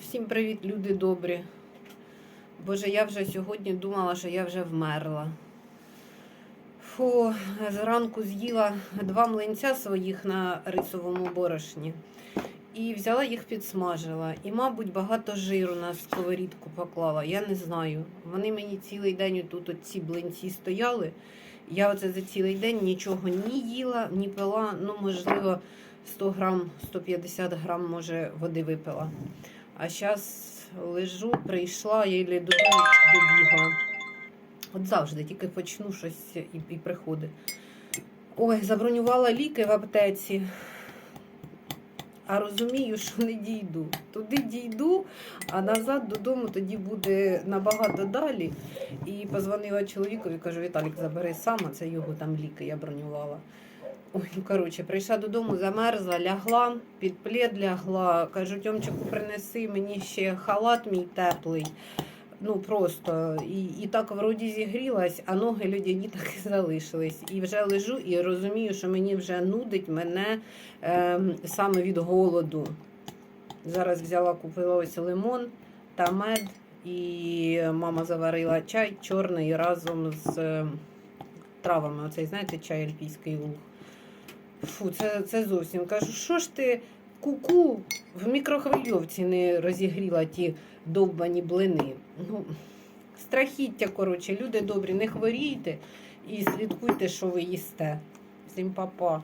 Всім привіт, люди добрі. Боже, я вже сьогодні думала, що я вже вмерла. Фу, зранку з'їла два млинця своїх на рисовому борошні. І взяла їх підсмажила. І, мабуть, багато жиру на сковорідку поклала. Я не знаю. Вони мені цілий день тут ці блинці стояли. Я оце за цілий день нічого ні їла, ні пила. Ну, можливо, 100 грам, 150 грам, може, води випила. А зараз лежу, прийшла, я додому добігла. От завжди тільки почну щось і, і приходить. Ой, забронювала ліки в аптеці. А розумію, що не дійду. Туди дійду, а назад додому тоді буде набагато далі. І позвонила чоловікові, кажу, Віталік, забери сам, а це його там ліки я бронювала. Ой, ну коротше, прийшла додому, замерзла, лягла, під плед лягла. Кажу, Тьомчику, принеси мені ще халат мій теплий. Ну просто і, і так вроді зігрілась, а ноги людяні так і залишились. І вже лежу і розумію, що мені вже нудить мене е, саме від голоду. Зараз взяла, купила ось лимон та мед, і мама заварила чай чорний разом з е, травами. Оцей, знаєте, чай альпійський луг. Фу, це, це зовсім. Кажу, що ж ти куку в мікрохвильовці не розігріла ті довбані блини. Ну, страхіття, коротше, люди добрі, не хворійте і слідкуйте, що ви їсте. Всім па-па.